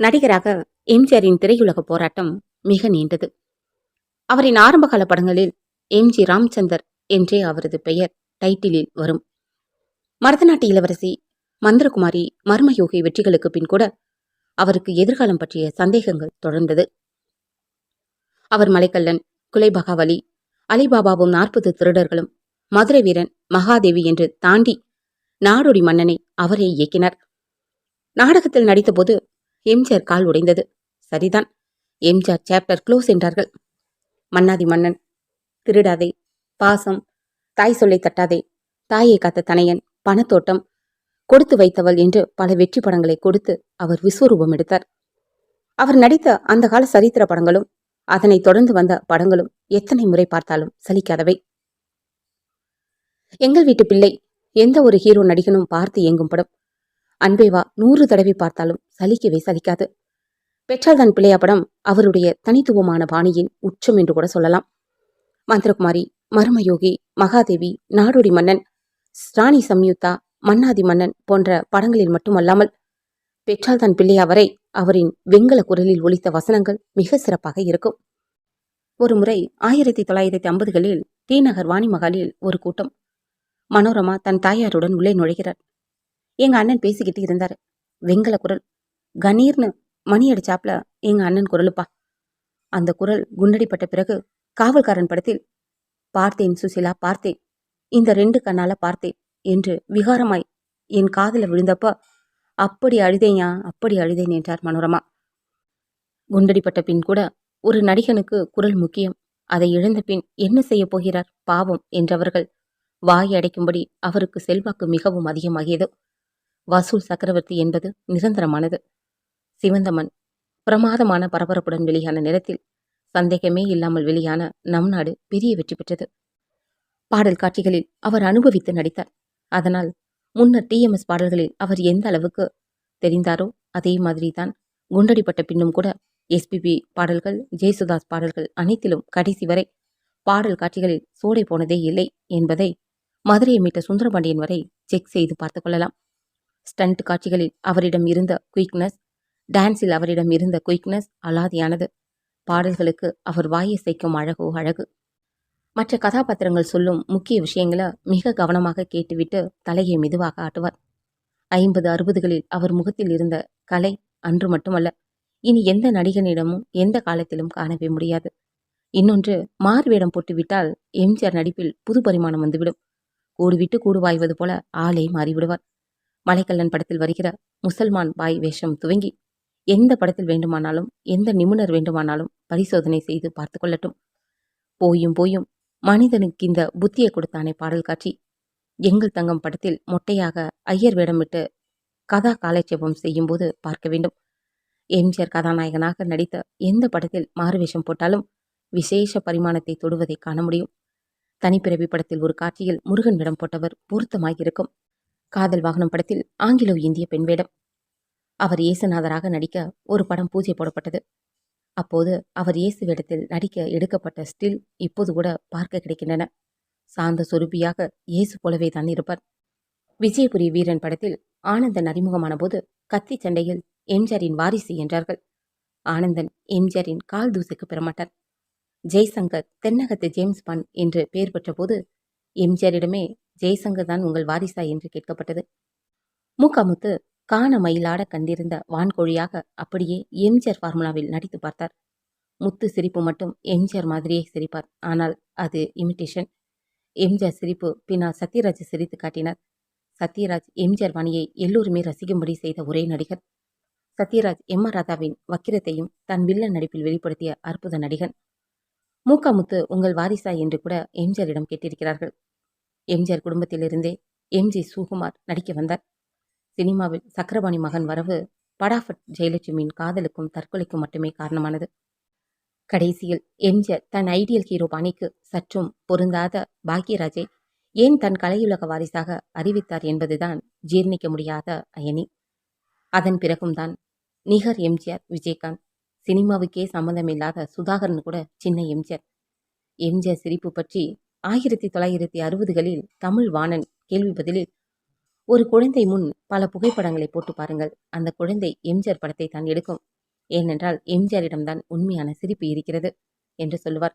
நடிகராக எம்ஜிஆரின் திரையுலக போராட்டம் மிக நீண்டது. அவரின் ஆரம்பகால படங்களில் எம்ஜி ராம்சந்தர் என்றே அவரது பெயர் டைட்டிலில் வரும். மரதநாட்டு இளவரசி மந்திரகுமாரி மர்மயோகி வெற்றிகளுக்கு பின் கூட அவருக்கு எதிர்காலம் பற்றிய சந்தேகங்கள் தொடர்ந்தது. அவர் மலைக்கல்லன் குலைபகாவலி அலிபாபாவும் நாற்பது திருடர்களும் மதுரை வீரன் மகாதேவி என்று தாண்டி நாடோடி மன்னனை அவரே இயக்கினார். நாடகத்தில் நடித்தபோது எம்ஜிஆர் கால் உடைந்தது. சரிதான். எம்ஜிஆர் சாப்டர் க்ளோஸ் என்றார்கள். மன்னாதி மன்னன் திருடாதே பாசம் தாய் சொல்லை தட்டாதே தாயை காத்த தனையன் பணத்தோட்டம் கொடுத்து வைத்தவள் என்று பல வெற்றி படங்களை கொடுத்து அவர் விஸ்வரூபம் எடுத்தார். அவர் நடித்த அந்த கால சரித்திர படங்களும் அதனைத் தொடர்ந்து வந்த படங்களும் எத்தனை முறை பார்த்தாலும் சலிக்காதவை. எங்கள் வீட்டு பிள்ளை எந்த ஒரு ஹீரோ நடிகனும் பார்த்து இயங்கும் படம். அன்பே வா நூறு தடவை பார்த்தாலும் சலிக்கவே சலிக்காது. பெற்றால்தான் பிள்ளையா படம் அவருடைய தனித்துவமான பாணியின் உச்சம் என்று கூட சொல்லலாம். மந்திரகுமாரி மர்மயோகி மகாதேவி நாடோடி மன்னன் ராணி சம்யுக்தா மன்னாதி மன்னன் போன்ற படங்களில் மட்டுமல்லாமல் பெற்றால்தான் பிள்ளையா வரை அவரின் வெங்கல குரலில் ஒலித்த வசனங்கள் மிக சிறப்பாக இருக்கும். ஒரு முறை ஆயிரத்தி தொள்ளாயிரத்தி ஐம்பதுகளில் டி நகர் வாணிமகாலில் ஒரு கூட்டம் மனோரமா தன் தாயாருடன் உள்ளே நுழைகிறார். எங்க அண்ணன் பேசிக்கிட்டு இருந்தார். வெங்கல குரல். கணீர்னு மணி அடிச்சாப்ல எங்க அண்ணன் குரலுப்பா. அந்த குரல் குண்டடிப்பட்ட பிறகு காவல்காரன் படத்தில் பார்த்தேன் சுசிலா பார்த்தேன். இந்த ரெண்டு கண்ணால பார்த்தேன் என்று விகாரமாய் என் காதில் விழுந்தப்ப அப்படி அழுதேயா அப்படி அழுதேன் என்றார் மனோரமா. குண்டடிப்பட்ட பின் கூட ஒரு நடிகனுக்கு குரல் முக்கியம். அதை இழந்த பின் என்ன செய்ய போகிறார் பாவம் என்றவர்கள் வாய் அடைக்கும்படி அவருக்கு செல்வாக்கு மிகவும் அதிகமாகியது. வசூல் சக்கரவர்த்தி என்பது நிரந்தரமானது. சிவந்தமன். பிரமாதமான பரபரப்புடன் வெளியான நேரத்தில் சந்தேகமே இல்லாமல் வெளியான நம் நாடு பெரிய வெற்றி பெற்றது. பாடல் காட்சிகளில் அவர் அனுபவித்து நடித்தார். அதனால் முன்னர் டிஎம்எஸ் பாடல்களில் அவர் எந்த அளவுக்கு தெரிந்தாரோ அதே மாதிரி தான் குண்டடிப்பட்ட பின்னும் கூட எஸ்பிபி பாடல்கள் ஜெயசுதாஸ் பாடல்கள் அனைத்திலும் கடைசி வரை பாடல் காட்சிகளில் சோடை போனதே இல்லை என்பதை மதுரையை மீட்ட சுந்தரபாண்டியன் வரை செக் செய்து பார்த்து கொள்ளலாம். ஸ்டண்ட் காட்சிகளில் அவரிடம் இருந்த குயிக்னஸ் டான்ஸில் அவரிடம் இருந்த குயிக்னஸ் அலாதியானது. பாடல்களுக்கு அவர் வாயை செய்க்கும் அழகோ அழகு. மற்ற கதாபாத்திரங்கள் சொல்லும் முக்கிய விஷயங்களை மிக கவனமாக கேட்டுவிட்டு தலையை மெதுவாக ஆட்டுவார். ஐம்பது அறுபதுகளில் அவர் முகத்தில் இருந்த கலை அன்று மட்டுமல்ல இனி எந்த நடிகனிடமும் எந்த காலத்திலும் காணவே முடியாது. இன்னொன்று மார்வேடம் போட்டுவிட்டால் எம்ஜிஆர் நடிப்பில் புது பரிமாணம் வந்துவிடும். கூடுவிட்டு கூடு வாய்வது போல ஆளே மாறிவிடுவார். மலைக்கல்லன் படத்தில் வருகிற முசல்மான் பாய் வேஷம் துவங்கி எந்த படத்தில் வேண்டுமானாலும் எந்த நிபுணர் வேண்டுமானாலும் பரிசோதனை செய்து பார்த்து கொள்ளட்டும். போயும் போயும் மனிதனுக்கு இந்த புத்தியை கொடுத்தானே பாடல் காட்சி. எங்கள் தங்கம் படத்தில் மொட்டையாக ஐயர் வேடமிட்டு கதா காலட்சேபம் செய்யும்போது பார்க்க வேண்டும். எம்ஜிஆர் கதாநாயகனாக நடித்த எந்த படத்தில் மாறுவேஷம் போட்டாலும் விசேஷ பரிமாணத்தை தொடுவதை காண முடியும். தனிப்பிறவி படத்தில் ஒரு காட்சியில் முருகன் வேடம் போட்டவர் பொருத்தமாயிருக்கும் காதல் வாகனம் படத்தில் ஆங்கிலோ இந்திய பெண் வேடம். அவர் இயேசுநாதராக நடிக்க ஒரு படம் பூஜை போடப்பட்டது. அப்போது அவர் இயேசு வேடத்தில் நடிக்க எடுக்கப்பட்ட ஸ்டில் இப்போது கூட பார்க்க கிடைக்கின்றன. சாந்த சொருபியாக இயேசு போலவே தான் இருப்பார். விஜயபுரி வீரன் படத்தில் ஆனந்தன் அறிமுகமான போது கத்தி சண்டையில் எம்ஜிஆரின் வாரிசு என்றார்கள். ஆனந்தன் எம்ஜிஆரின் கால் தூசுக்கு பெறமாட்டார். ஜெய்சங்கர் தென்னகத்து ஜேம்ஸ் பான் என்று பெயர் பெற்றபோது எம்ஜிஆரிடமே ஜெய்சங்கர் தான் உங்கள் வாரிசா என்று கேட்கப்பட்டது. மூக்காமுத்து காண மயிலாட கண்டிருந்த வான்கோழியாக அப்படியே எம்ஜிஆர் ஃபார்முலாவில் நடித்து பார்த்தார். முத்து சிரிப்பு மட்டும் எம்ஜிஆர் மாதிரியே சிரிப்பார். ஆனால் அது இமிட்டேஷன் எம்ஜிஆர் சிரிப்பு பின்னால் சத்யராஜ் சிரித்து காட்டினார். சத்யராஜ் எம்ஜிஆர் வாணியை எல்லோருமே ரசிக்கும்படி செய்த ஒரே நடிகர். சத்யராஜ் எம் ஆர் ராதாவின் வக்கிரத்தையும் தன் வில்லன் நடிப்பில் வெளிப்படுத்திய அற்புத நடிகன். மூக்காமுத்து உங்கள் வாரிசா என்று கூட எம்ஜிஆரிடம் கேட்டிருக்கிறார்கள். எம்ஜிஆர் குடும்பத்திலிருந்தே எம்ஜி சுகுமார் நடிக்க வந்தார். சினிமாவில் சக்கரபாணி மகன் வரவு படாஃபட் ஜெயலட்சுமியின் காதலுக்கும் தற்கொலைக்கும் மட்டுமே காரணமானது. கடைசியில் எம்ஜிஆர் தன் ஐடியல் ஹீரோ பணிக்கு சற்றும் பொருந்தாத பாக்யராஜை ஏன் தன் கலையுலக வாரிசாக அறிவித்தார் என்பதுதான் ஜீர்ணிக்க முடியாத அயனி அதன் பிறகும் தான் நிகர் எம்ஜிஆர் விஜயகாந்த் சினிமாவுக்கே சம்மந்தமில்லாத சுதாகரன் கூட சின்ன எம்ஜிஆர் எம்ஜிஆர் சிரிப்பு பற்றி ஆயிரத்தி தொள்ளாயிரத்தி அறுபதுகளில் தமிழ் வாணன் கேள்வி பதிலில் ஒரு குழந்தை முன் பல புகைப்படங்களை போட்டு பாருங்கள். அந்த குழந்தை எம்ஜிஆர் படத்தை தான் எடுக்கும். ஏனென்றால் எம்ஜிஆரிடம்தான் உண்மையான சிரிப்பு இருக்கிறது என்று சொல்லுவார்.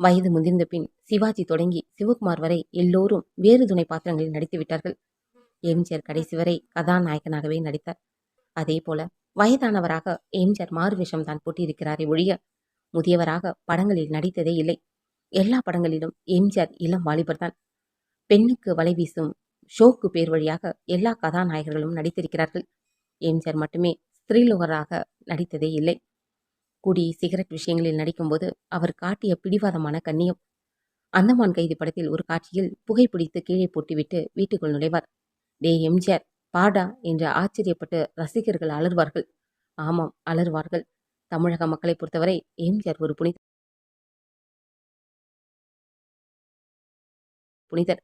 வயது முதிர்ந்த பின் சிவாஜி தொடங்கி சிவகுமார் வரை எல்லோரும் வேறு துணை பாத்திரங்களில் நடித்துவிட்டார்கள் எம்ஜிஆர் கடைசி வரை கதாநாயகனாகவே நடித்தார். அதே போல வயதானவராக எம்ஜிஆர் மாறுவேஷம் தான் போட்டியிருக்கிறாரே ஒழிய முதியவராக படங்களில் நடித்ததே இல்லை. எல்லா படங்களிலும் எம்ஜிஆர் இளம் வாலிபர் தான் பெண்ணுக்கு வலை வீசும் ஷோக்கு பேர் வழியாக எல்லா கதாநாயகர்களும் நடித்திருக்கிறார்கள். எம்ஜிஆர் மட்டுமே ஸ்திரீலோகராக நடித்ததே இல்லை. குடி சிகரெட் விஷயங்களில் நடிக்கும்போது அவர் காட்டிய பிடிவாதமான கண்ணியம். அந்தமான் கைதி படத்தில் ஒரு காட்சியில் புகைப்பிடித்து கீழே போட்டுவிட்டு வீட்டுக்குள் நுழைவார். டே எம்ஜிஆர் பாடா என்று ஆச்சரியப்பட்டு ரசிகர்கள் அலறுவார்கள். ஆமாம் அலறுவார்கள். தமிழக மக்களை பொறுத்தவரை எம்ஜிஆர் ஒரு புனித புனிதர்.